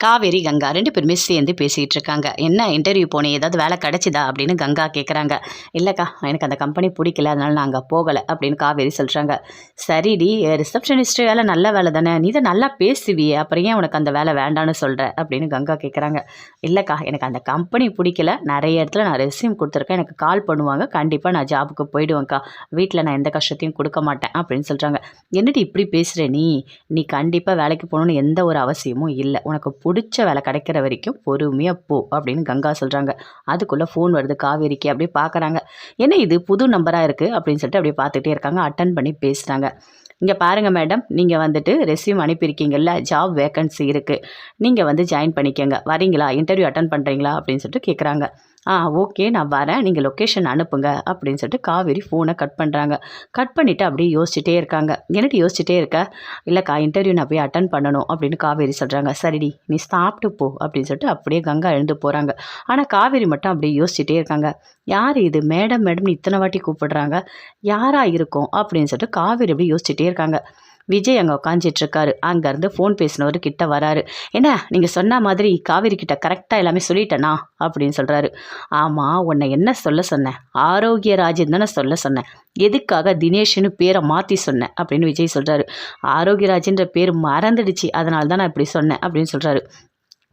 காவேரி கங்கா ரெண்டு பேருமே சேர்ந்து பேசிகிட்டு இருக்காங்க. என்ன இன்டர்வியூ போனேன் ஏதாவது வேலை கிடச்சிதா? அப்படின்னு கங்கா கேட்குறாங்க இல்லைக்கா எனக்கு அந்த கம்பெனி பிடிக்கல அதனால நான் அங்கே போகலை அப்படின்னு காவேரி சொல்கிறாங்க சரிடி ரிசப்ஷனிஸ்ட் வேலை நல்ல வேலை தானே. நீ தான் நல்லா பேசுவியே அப்புறம் ஏன் உனக்கு அந்த வேலை வேண்டான்னு சொல்கிற அப்படின்னு கங்கா கேட்குறாங்க இல்லைக்கா எனக்கு அந்த கம்பெனி பிடிக்கல. நிறைய இடத்துல நான் ரெசியூம் கொடுத்துருக்கேன். எனக்கு கால் பண்ணுவாங்க. கண்டிப்பாக நான் ஜாபுக்கு போயிடுவேன்க்கா. வீட்டில் நான் எந்த கஷ்டத்தையும் கொடுக்க மாட்டேன் அப்படின்னு சொல்கிறாங்க என்னடி இப்படி பேசுகிற நீ? நீ கண்டிப்பாக வேலைக்கு போகணுன்னு எந்த ஒரு அவசியமும் இல்லை. உனக்கு பிடிச்ச வேலை கிடைக்கிற வரைக்கும் பொறுமையாக போ அப்படின்னு கங்கா சொல்கிறாங்க அதுக்குள்ளே ஃபோன் வருது காவேரிக்கு அப்படியே பார்க்குறாங்க என்ன இது புது நம்பராக இருக்குது அப்படின்னு சொல்லிட்டு அப்படியே பார்த்துட்டே இருக்காங்க. அட்டன் பண்ணி பேசுகிறாங்க இங்கே பாருங்கள் மேடம் நீங்கள் வந்துட்டு ரெஸ்யூம் அனுப்பியிருக்கீங்கல்ல ஜாப் வேக்கன்சி இருக்குது நீங்கள் வந்து ஜாயின் பண்ணிக்கோங்க. வரீங்களா? இன்டர்வியூ அட்டன் பண்ணுறீங்களா அப்படின்னு சொல்லிட்டு கேட்குறாங்க ஆ ஓகே நான் வரேன். நீங்கள் லொக்கேஷன் அனுப்புங்க அப்படின்னு சொல்லிட்டு காவேரி ஃபோனை கட் பண்ணுறாங்க கட் பண்ணிவிட்டு அப்படியே யோசிச்சுட்டே இருக்காங்க. என்னட்டு யோசிச்சுட்டே இருக்க? இல்லைக்கா இன்டர்வியூ நான் போய் அட்டன் பண்ணணும் அப்படின்னு காவேரி சொல்கிறாங்க சரிடி நீ சாப்பிட்டு போ அப்படின்னு சொல்லிட்டு அப்படியே கங்கா எழுந்து போகிறாங்க ஆனால் காவேரி மட்டும் அப்படியே யோசிச்சுட்டே இருக்காங்க. யார் இது? மேடம் மேடம்னு இத்தனை வாட்டி கூப்பிடுறாங்க. யாராக இருக்கும்? அப்படின்னு சொல்லிட்டு காவேரி அப்படியே யோசிச்சுட்டே இருக்காங்க. விஜய் அங்கே உட்காந்துட்டு இருக்காரு அங்கேருந்து ஃபோன் பேசினவர் கிட்ட வராரு. என்ன நீங்கள் சொன்ன மாதிரி காவேரி கிட்ட கரெக்டாக எல்லாமே சொல்லிட்டேனா? அப்படின்னு சொல்கிறாரு ஆமாம் உன்னை என்ன சொல்ல சொன்னேன்? ஆரோக்கியராஜன் தானே சொல்ல சொன்னேன். எதுக்காக தினேஷ்னு பேரை மாற்றி சொன்னேன்? அப்படின்னு விஜய் சொல்கிறாரு ஆரோக்கியராஜன்ற பேர் மறந்துடுச்சு. அதனால தான் நான் இப்படி சொன்னேன் அப்படின்னு சொல்கிறாரு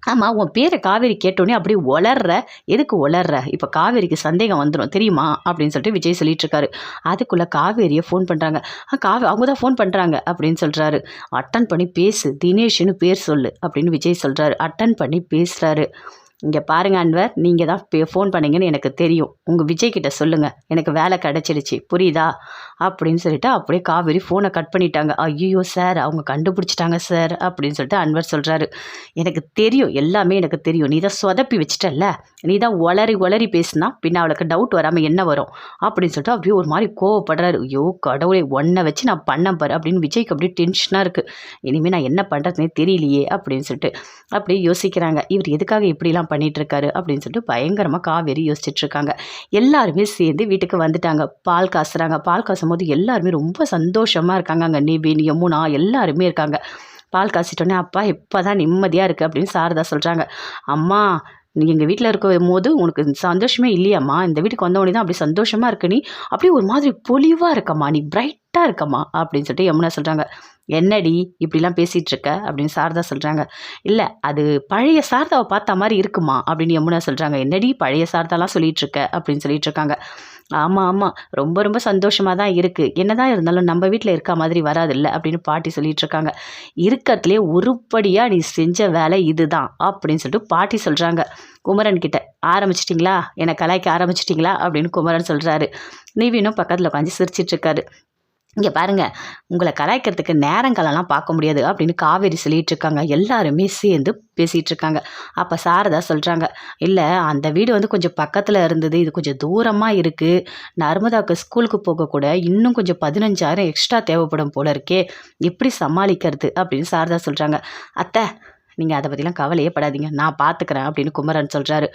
ஆமாம் உன் பேரை காவேரி கேட்டோன்னே அப்படியே ஒளர்ற எதுக்கு ஒளர்ற இப்போ காவேரிக்கு சந்தேகம் வந்துடும் தெரியுமா? அப்படின்னு சொல்லிட்டு விஜய் சொல்லிட்டு இருக்காரு அதுக்குள்ளே காவேரியை ஃபோன் பண்ணுறாங்க ஆ காவே அவங்க தான் ஃபோன் பண்ணுறாங்க அப்படின்னு சொல்கிறாரு அட்டன் பண்ணி பேசு. தினேஷ்னு பேர் சொல்லு அப்படின்னு விஜய் சொல்கிறாரு அட்டன் பண்ணி பேசுகிறாரு இங்கே பாருங்கள் அன்வர். நீங்கள் தான் பே ஃபோன் பண்ணீங்கன்னு எனக்கு தெரியும். உங்கள் விஜய் கிட்ட சொல்லுங்கள் எனக்கு வேலை கிடச்சிடுச்சு. புரியுதா? அப்படின்னு சொல்லிட்டு அப்படியே காவேரி ஃபோனை கட் பண்ணிட்டாங்க. ஐயோ சார் அவங்க கண்டுபிடிச்சிட்டாங்க சார் அப்படின்னு சொல்லிட்டு அன்வர் சொல்கிறாரு எனக்கு தெரியும். எல்லாமே எனக்கு தெரியும். நீ தான் சொதப்பி வச்சிட்டல்ல? நீ தான் ஒளரி ஒளரி பேசுனா பின்ன அவளுக்கு டவுட் வராமல் என்ன வரும்? அப்படின்னு சொல்லிட்டு அப்படியே ஒரு மாதிரி கோவப்படுறாரு. ஐயோ கடவுளை ஒன்றை வச்சு நான் பண்ண பாரு அப்படின்னு விஜய்க்கு அப்படியே டென்ஷனாக இருக்குது இனிமேல் நான் என்ன பண்ணுறதுனே தெரியலையே அப்படின்னு சொல்லிட்டு அப்படியே யோசிக்கிறாங்க. இவர் எதுக்காக இப்படிலாம் பண்ணிட்டு இருக்காரு அப்படின்னு சொல்லிட்டு பயங்கரமாக காவேரி யோசிச்சுட்டு இருக்காங்க எல்லாருமே சேர்ந்து வீட்டுக்கு வந்துட்டாங்க. பால் காசுறாங்க. பால் காசும் போது எல்லாருமே ரொம்ப சந்தோஷமாக இருக்காங்க. அங்கே நிவின் யமுனா எல்லாருமே இருக்காங்க. பால் காய்ச்சிட்டோன்னே அப்பா இப்போ தான் நிம்மதியாக இருக்குது அப்படின்னு சாரதா சொல்கிறாங்க அம்மா நீ எங்கள் வீட்டில் இருக்கும் போது உனக்கு சந்தோஷமே இல்லையாம்மா. இந்த வீட்டுக்கு வந்தவொடனே தான் அப்படி சந்தோஷமாக இருக்கு நீ. அப்படியே ஒரு மாதிரி பொலிவாக இருக்கம்மா. நீ பிரைட் கரெக்டாக இருக்கம்மா அப்படின்னு சொல்லிட்டு யமுனா சொல்கிறாங்க என்னடி இப்படிலாம் பேசிகிட்டு இருக்க அப்படின்னு சாரதா சொல்கிறாங்க இல்லை அது பழைய சாரதாவை பார்த்த மாதிரி இருக்குமா? அப்படின்னு யமுனா சொல்கிறாங்க என்னடி பழைய சாரதாலாம் சொல்லிகிட்ருக்க இருக்க அப்படின்னு சொல்லிட்டு இருக்காங்க ஆமாம் ஆமாம் ரொம்ப ரொம்ப சந்தோஷமாக தான் இருக்குது என்னதான் இருந்தாலும் நம்ம வீட்டில் இருக்க மாதிரி வராதில்ல? அப்படின்னு பாட்டி சொல்லிட்டு இருக்காங்க இருக்கிறதுலே உருப்படியாக நீ செஞ்ச வேலை இதுதான் அப்படின்னு சொல்லிட்டு பாட்டி சொல்கிறாங்க குமரன் கிட்ட ஆரம்பிச்சிட்டிங்களா? என்னை கலாய்க்க ஆரம்பிச்சிட்டிங்களா? அப்படின்னு குமரன் சொல்கிறாரு நீவினும் பக்கத்தில் உட்காந்து சிரிச்சிட்ருக்காரு இங்கே பாருங்கள் உங்களை கலாய்க்கிறதுக்கு நேரங்களெல்லாம் பார்க்க முடியாது அப்படின்னு காவேரி சொல்லிட்டு இருக்காங்க எல்லாருமே சேர்ந்து பேசிகிட்டு இருக்காங்க அப்போ சாரதா சொல்கிறாங்க இல்லை அந்த வீடு வந்து கொஞ்சம் பக்கத்தில் இருந்தது. இது கொஞ்சம் தூரமாக இருக்குது நர்மதாவுக்கு ஸ்கூலுக்கு போகக்கூட இன்னும் கொஞ்சம் பதினஞ்சாயிரம் எக்ஸ்ட்ரா தேவைப்படும் போல இருக்கே. எப்படி சமாளிக்கிறது? அப்படின்னு சாரதா சொல்கிறாங்க அத்தை நீங்கள் அதை பற்றிலாம் கவலையே படாதீங்க. நான் பார்த்துக்கிறேன் அப்படின்னு குமரன் சொல்கிறாரு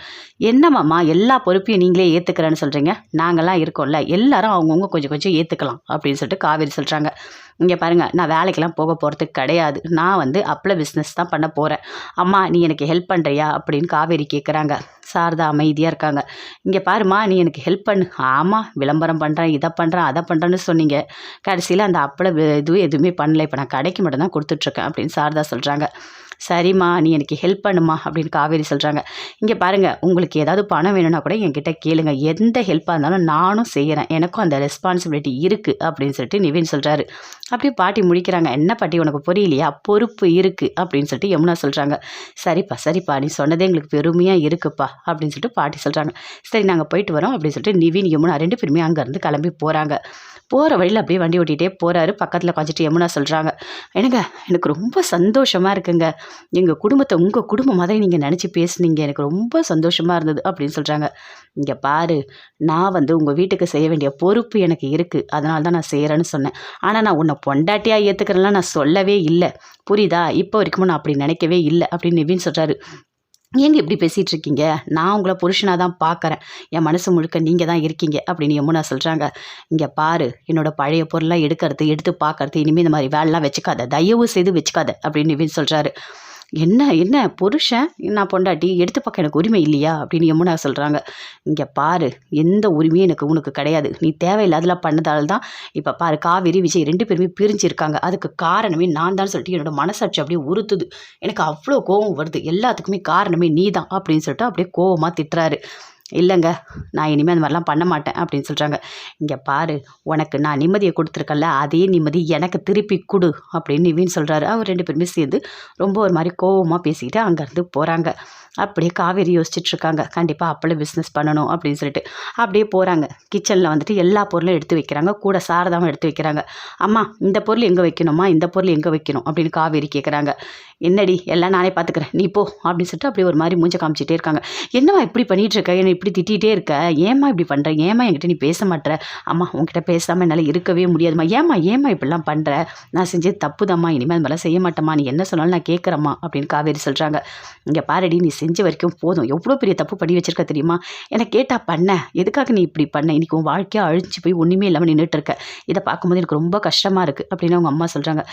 என்னம்மாம்மா எல்லா பொறுப்பையும் நீங்களே ஏற்றுக்கிறேன்னு சொல்கிறீங்க நாங்கள்லாம் இருக்கோம்ல. எல்லாரும் அவங்கவுங்க கொஞ்சம் கொஞ்சம் ஏற்றுக்கலாம் அப்படின்னு சொல்லிட்டு காவேரி சொல்கிறாங்க இங்கே பாருங்கள் நான் வேலைக்கெல்லாம் போக போகிறதுக்கு கிடையாது. நான் வந்து அப்பள பிஸ்னஸ் தான் பண்ண போகிறேன் அம்மா நீ எனக்கு ஹெல்ப் பண்ணுறியா அப்படின்னு காவேரி கேட்குறாங்க சாரதா அமைதியாக இருக்காங்க. இங்கே பாருமா நீ எனக்கு ஹெல்ப் பண்ணு. ஆமாம் விளம்பரம் பண்ணுறேன் இதை பண்ணுறேன் அதை பண்ணுறேன்னு சொன்னீங்க. கடைசியில் அந்த அப்பள இதுவும் எதுவுமே பண்ணல. இப்போ நான் கடைக்கு மட்டும் தான் கொடுத்துட்ருக்கேன் அப்படின்னு சாரதா சொல்கிறாங்க சரிம்மா நீ எனக்கு ஹெல்ப் பண்ணுமா அப்படின்னு காவேரி சொல்கிறாங்க இங்கே பாருங்கள் உங்களுக்கு ஏதாவது பணம் வேணும்னா கூட என்கிட்ட கேளுங்க. எந்த ஹெல்ப்பாக இருந்தாலும் நானும் செய்கிறேன் எனக்கும் அந்த ரெஸ்பான்சிபிலிட்டி இருக்குது அப்படின்னு சொல்லிட்டு நிவின் சொல்கிறாரு அப்படியே பாட்டி முடிக்கிறாங்க. என்ன பாட்டி உனக்கு புரியலையா? பொறுப்பு இருக்குது அப்படின்னு சொல்லிட்டு யமுனா சொல்கிறாங்க சரிப்பா சரிப்பா நீ சொன்னதே எங்களுக்கு பெருமையாக இருக்குப்பா அப்படின்னு சொல்லிட்டு பாட்டி சொல்கிறாங்க சரி நாங்கள் போயிட்டு வரோம் அப்படின்னு சொல்லிட்டு நிவின் யமுனா ரெண்டு பேருமே அங்கேருந்து கிளம்பி போகிறாங்க போகிற வழியில் அப்படியே வண்டி ஓட்டிகிட்டே போகிறாரு பக்கத்தில் உட்காந்துட்டு யமுனா சொல்கிறாங்க எனக்கு எனக்கு ரொம்ப சந்தோஷமாக இருக்குங்க. எங்கள் குடும்பத்தை உங்கள் குடும்பம் மாதிரி நீங்கள் நினச்சி பேசுனீங்க. எனக்கு ரொம்ப சந்தோஷமாக இருந்தது அப்படின்னு சொல்கிறாங்க இங்கே பாரு நான் வந்து உங்கள் வீட்டுக்கு செய்ய வேண்டிய பொறுப்பு எனக்கு இருக்குது அதனால தான் நான் செய்கிறேன்னு சொன்னேன். ஆனால் நான் உன்னை பொண்டாட்டியாக ஏற்றுக்கிறேன்லாம் நான் சொல்லவே இல்லை. புரியுதா? இப்போ வரைக்கும் நான் அப்படி நினைக்கவே இல்லை அப்படின்னு நிவின் சொல்கிறாரு ஏங்க இப்படி பேசிகிட்டு இருக்கீங்க நான் உங்களை புருஷனாக தான் பார்க்குறேன் என் மனசு முழுக்க நீங்கள் தான் இருக்கீங்க அப்படின்னு யமுனா சொல்கிறாங்க இங்கே பாரு என்னோடய பழைய பொருளாக எடுக்கிறது எடுத்து பார்க்கறது இனிமேல் இந்த மாதிரி வேலைலாம் வச்சுக்காத. தயவு செய்து வச்சுக்காத அப்படின்னு நிவின் சொல்கிறாரு என்ன என்ன புருஷன்? நான் பொண்டாட்டி? எடுத்து பார்க்க எனக்கு உரிமை இல்லையா? அப்படின்னு யமுனா சொல்கிறாங்க இங்கே பாரு எந்த உரிமையும் எனக்கு உனக்கு கிடையாது. நீ தேவையில்லாதெல்லாம் பண்ணதால் தான் இப்போ பாரு காவேரி விஜய் ரெண்டு பேருமே பிரிஞ்சிருக்காங்க. அதுக்கு காரணமே நான் தான் சொல்லிட்டு என்னோட மனசாட்சி அப்படியே உறுத்துது. எனக்கு அவ்வளோ கோவம் வருது. எல்லாத்துக்குமே காரணமே நீ தான் அப்படின்னு சொல்லிட்டு அப்படியே கோவமாக திட்டுறாரு. இல்லைங்க நான் இனிமேல் அந்த மாதிரிலாம் பண்ண மாட்டேன் அப்படின்னு சொல்கிறாங்க இங்கே பாரு உனக்கு நான் நிம்மதியை கொடுத்துருக்கல அதே நிம்மதி எனக்கு திருப்பி கொடு அப்படின்னு நிவின் சொல்கிறாரு அவர் ரெண்டு பேருமே சேர்ந்து ரொம்ப ஒரு மாதிரி கோவமாக பேசிக்கிட்டு அங்கேருந்து போகிறாங்க அப்படியே காவேரி யோசிச்சுட்ருக்காங்க கண்டிப்பாக அப்பளம் பிஸ்னஸ் பண்ணணும் அப்படின்னு சொல்லிட்டு. அப்படியே போகிறாங்க கிச்சனில் வந்துட்டு எல்லா பொருளும் எடுத்து வைக்கிறாங்க. கூட சாரதாவும் எடுத்து வைக்கிறாங்க. அம்மா இந்த பொருள் எங்கே வைக்கணுமா இந்த பொருள் எங்கே வைக்கணும்? அப்படின்னு காவேரி கேட்குறாங்க என்னடி எல்லாம் நானே பார்த்துக்கிறேன் நீ போ அப்படின்னு சொல்லிட்டு அப்படியே ஒரு மாதிரி மூஞ்ச காமிச்சிட்டே இருக்காங்க. என்னவா இப்படி பண்ணிகிட்ருக்க இருக்க? என்னை இப்படி திட்டிகிட்டே இருக்க? ஏம்மா இப்படி பண்ணுற ஏம்மா என்கிட்ட நீ பேச மாட்டேற அம்மா உங்ககிட்ட பேசாமல் என்னால் இருக்கவே முடியாதும்மா. ஏம்மா ஏம்மா இப்படிலாம் பண்ணுற நான் செஞ்சது தப்புதாம்மா. இனிமேல் அது மாதிரிலாம் செய்ய மாட்டேம்மா. நீ என்ன சொன்னாலும் நான் கேட்குறம்மா அப்படின்னு காவேரி சொல்கிறாங்க இங்கே பாரடி நீ செஞ்ச வரைக்கும் போதும். எவ்வளோ பெரிய தப்பு பண்ணி வச்சிருக்க தெரியுமா? என்னை கேட்டால் பண்ண. எதுக்காக நீ இப்படி பண்ண? இன்னைக்கு உன் வாழ்க்கையாக அழிஞ்சு போய் ஒன்றுமே இல்லாமல் நின்றுட்டு இருக்க. இதை பார்க்கும்போது எனக்கு ரொம்ப கஷ்டமாக இருக்குது அப்படின்னு அவங்க அம்மா சொல்கிறாங்க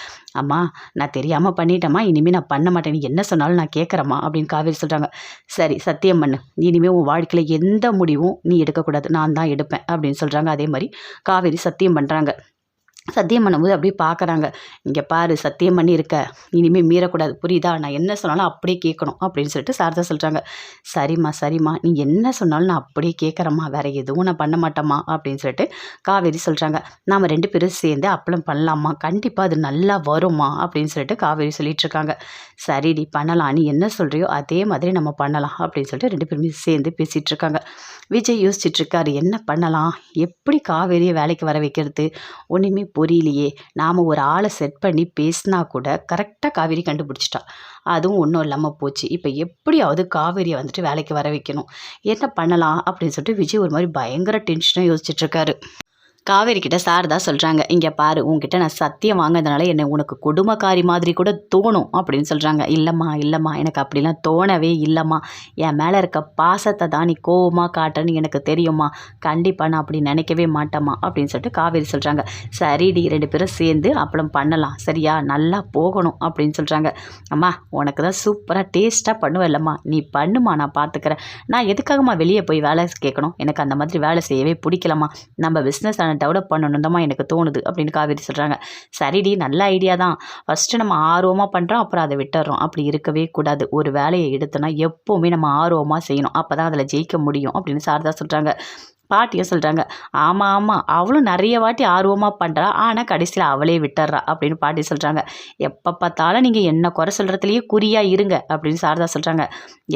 அம்மா நான் தெரியாமல் பண்ணிட்டேம்மா. இனிமேல் நான் பண்ண மாட்டேன். நீ என்ன சொன்னாலும் நான் கேட்குறேம்மா அப்படின்னு காவேரி சொல்கிறாங்க சரி சத்தியம் பண்ணு. இனிமேல் உன் வாழ்க்கையில் எந்த முடிவும் நீ எடுக்கக்கூடாது. நான் தான் எடுப்பேன் அப்படின்னு சொல்கிறாங்க அதே மாதிரி காவேரி சத்தியம் பண்ணுறாங்க சத்தியம் பண்ணும்போது அப்படியே பார்க்குறாங்க. இங்கே பாரு சத்தியம் பண்ணியிருக்க. இனிமேல் மீறக்கூடாது. புரியுதா? நான் என்ன சொன்னாலும் அப்படியே கேட்கணும். அப்படின்னு சொல்லிட்டு சாரதா சொல்கிறாங்க சரிம்மா சரிம்மா. நீ என்ன சொன்னாலும் நான் அப்படியே கேட்குறேம்மா. வேறு எதுவும் நான் பண்ண மாட்டேம்மா. அப்படின்னு சொல்லிட்டு காவேரி சொல்கிறாங்க நாம் ரெண்டு பேரும் சேர்ந்து அப்பளம் பண்ணலாமா கண்டிப்பாக அது நல்லா வருமா அப்படின்னு சொல்லிட்டு காவேரி சொல்லிட்டு இருக்காங்க. சரிடி பண்ணலாம். நீ என்ன சொல்கிறியோ அதே மாதிரி நம்ம பண்ணலாம். அப்படின்னு சொல்லிட்டு ரெண்டு பேருமே சேர்ந்து பேசிகிட்டு இருக்காங்க. விஜய் யோசிச்சுட்டு இருக்காரு என்ன பண்ணலாம்? எப்படி காவேரியை வேலைக்கு வர வைக்கிறது? ஒன்றுமே புரியலையே. நாம் ஒரு ஆளை செட் பண்ணி பேசினா கூட கரெக்டாக காவேரி கண்டுபிடிச்சிட்டா. அதுவும் ஒன்றும் இல்லாமல் போச்சு. இப்போ எப்படியாவது காவேரியை வந்துட்டு வேலைக்கு வர வைக்கணும். என்ன பண்ணலாம் அப்படின்னு சொல்லிட்டு விஜய் ஒரு மாதிரி பயங்கர டென்ஷனாக யோசிச்சுட்ருக்காரு காவேரி கிட்ட சாரதா சொல்கிறாங்க இங்கே பாரு உங்ககிட்ட நான் சத்தியம் வாங்கினதுனால என்னை உனக்கு கொடுமைக்காரி மாதிரி கூட தோணும் அப்படின்னு சொல்கிறாங்க இல்லைம்மா இல்லைம்மா எனக்கு அப்படிலாம் தோணவே இல்லைம்மா. என் மேலே இருக்க பாசத்தை தான் நீ கோவமாக காட்டுறேன்னு எனக்கு தெரியுமா கண்டிப்பாக நான் அப்படி நினைக்கவே மாட்டேம்மா அப்படின்னு சொல்லிட்டு காவேரி சொல்கிறாங்க சரிடி ரெண்டு பேரும் சேர்ந்து அப்பளம் பண்ணலாம். சரியா? நல்லா போகணும் அப்படின்னு சொல்கிறாங்க அம்மா உனக்கு தான் சூப்பராக டேஸ்ட்டாக பண்ணுவேன் இல்லைம்மா. நீ பண்ணுமா நான் பார்த்துக்கிறேன் நான் எதுக்காகம்மா வெளியே போய் வேலை கேட்கணும்? எனக்கு அந்த மாதிரி வேலை செய்யவே பிடிக்கலம்மா. நம்ம பிஸ்னஸ் டெவலப் பண்ணணும் தான் எனக்கு தோணுது அப்படின்னு காவேரி சொல்கிறாங்க சரிடி நல்ல ஐடியா தான். ஃபஸ்ட்டு நம்ம ஆர்வமாக பண்ணுறோம் அப்புறம் அதை விட்டுறோம். அப்படி இருக்கவே கூடாது. ஒரு வேலையை எடுத்தோன்னா எப்போவுமே நம்ம ஆர்வமாக செய்யணும். அப்போ தான் அதில் ஜெயிக்க முடியும் அப்படின்னு சாரதா சொல்கிறாங்க பாட்டியும் சொல்கிறாங்க ஆமாம் ஆமாம் அவளும் நிறைய வாட்டி ஆர்வமாக பண்ணுறா ஆனால் கடைசியில் அவளே விட்டுறா அப்படின்னு பாட்டி சொல்கிறாங்க எப்போ பார்த்தாலும் நீங்கள் என்ன குறை சொல்கிறதுலையே குறியாக இருங்க அப்படின்னு சாரதா சொல்கிறாங்க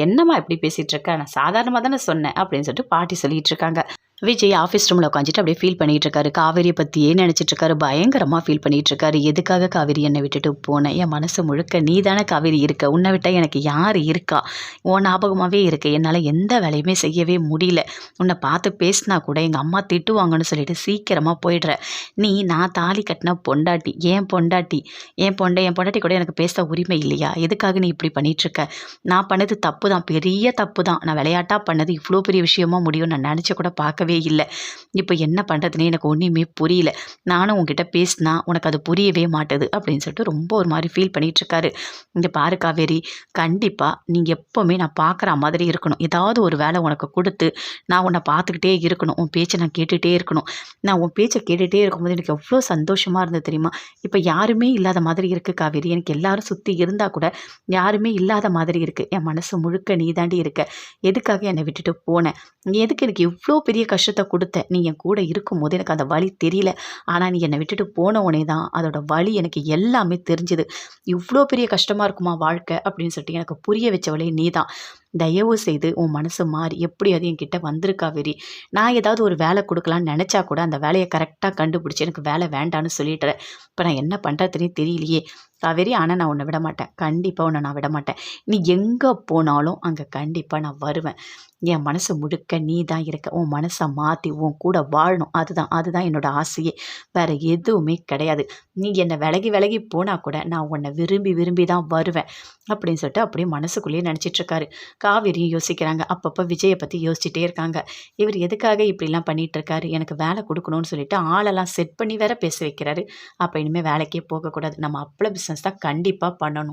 என்னம்மா இப்படி பேசிகிட்டு இருக்க? நான் சாதாரணமாக தானே சொன்னேன் அப்படின்னு சொல்லிட்டு பாட்டி சொல்லிகிட்டு இருக்காங்க. விஜய் ஆஃபீஸ் ரூமில் உட்காந்துட்டு அப்படியே ஃபீல் பண்ணிகிட்டு இருக்காரு காவேரியை பற்றியே நினச்சிட்டு இருக்காரு பயங்கரமாக ஃபீல் பண்ணிகிட்டு இருக்காரு எதுக்காக காவேரி என்னை விட்டுட்டு போனேன் என் மனசு முழுக்க நீ தானே காவேரி இருக்க? உன்னை விட்டால் எனக்கு யார் இருக்கா? உன் ஞாபகமாகவே இருக்கு. என்னால் எந்த வேலையுமே செய்யவே முடியல. உன்னை பார்த்து பேசினா கூட எங்கள் அம்மா திட்டுவாங்கன்னு சொல்லிட்டு சீக்கிரமாக போயிடுற. நீ நான் தாலி கட்டின பொண்டாட்டி ஏன் பொண்டாட்டி என் பொண்டை என் பொண்டாட்டி கூட எனக்கு பேச உரிமை இல்லையா? எதுக்காக நீ இப்படி பண்ணிகிட்ருக்க நான் பண்ணது தப்பு தான் பெரிய தப்பு தான் நான் விளையாட்டாக பண்ணது இவ்வளோ பெரிய விஷயமா முடியும் நான் நினச்சி கூட பார்க்கவே இல்லை. இப்போ என்ன பண்ணுறதுனே எனக்கு ஒன்றுமே புரியல. நானும் உங்ககிட்ட பேசினா உனக்கு அது புரியவே மாட்டுது அப்படின்னு சொல்லிட்டு ரொம்ப ஒரு மாதிரி ஃபீல் பண்ணிகிட்ருக்காரு இந்த பாரு காவேரி கண்டிப்பாக நீங்கள் எப்போவுமே நான் பார்க்குற மாதிரி இருக்கணும். ஏதாவது ஒரு வேலை உனக்கு கொடுத்து நான் உன்னை பார்த்துக்கிட்டே இருக்கணும். உன் பேச்சை நான் கேட்டுகிட்டே இருக்கணும். நான் உன் பேச்சை கேட்டுகிட்டே இருக்கும்போது எனக்கு எவ்வளோ சந்தோஷமாக இருந்தது தெரியுமா? இப்போ யாருமே இல்லாத மாதிரி இருக்குது காவேரி. எனக்கு எல்லாரும் சுற்றி இருந்தால் கூட யாருமே இல்லாத மாதிரி இருக்குது என் மனசு முழுக்க நீ தாண்டி இருக்க. எதுக்காக என்னை விட்டுட்டு போனேன் நீ எதுக்கு எனக்கு இவ்வளோ பெரிய கஷ்டத்தை கொடுத்த நீ என் கூட இருக்கும்போது எனக்கு அந்த வழி தெரியல. ஆனால் நீ என்னை விட்டுட்டு போன உடனே தான் அதோட வழி எனக்கு எல்லாமே தெரிஞ்சுது. இவ்வளோ பெரிய கஷ்டமாக இருக்குமா வாழ்க்கை? அப்படின்னு சொல்லிட்டு எனக்கு புரிய வச்சவளே நீ தான் தயவு செய்து உன் மனசு மாறி எப்படி அது என்கிட்ட வந்திருக்கா வெறி. நான் ஏதாவது ஒரு வேலை கொடுக்கலான்னு நினச்சா கூட அந்த வேலையை கரெக்டாக கண்டுபிடிச்சி எனக்கு வேலை வேண்டான்னு சொல்லிட்டுறேன் இப்போ நான் என்ன பண்ணுறதுனே தெரியலையே. காவேரி ஆனால் நான் உன்னை விட மாட்டேன். கண்டிப்பாக உன்னை நான் விட மாட்டேன். நீ எங்கே போனாலும் அங்கே கண்டிப்பாக நான் வருவேன். என் மனசு முழுக்க நீ தான் இருக்க. உன் மனசை மாற்றி உன் கூட வாழணும். அதுதான் அதுதான் என்னோட ஆசையே. வேறு எதுவுமே கிடையாது. நீ என்னை விலகி விலகி போனால் கூட நான் உன்னை விரும்பி விரும்பி தான் வருவேன். அப்படின்னு சொல்லிட்டு அப்படியே மனசுக்குள்ளேயே நினச்சிட்ருக்காரு காவேரியும் யோசிக்கிறாங்க. அப்பப்போ விஜயை பற்றி யோசிச்சுட்டே இருக்காங்க. இவர் எதுக்காக இப்படிலாம் பண்ணிகிட்ருக்காரு எனக்கு வேலை கொடுக்கணும்னு சொல்லிட்டு ஆளெல்லாம் செட் பண்ணி வேற பேச வைக்கிறாரு. அப்போ இனிமேல் வேலைக்கே போகக்கூடாது. நம்ம அப்பள பிஸ்னஸ் தான் கண்டிப்பாக பண்ணணும்.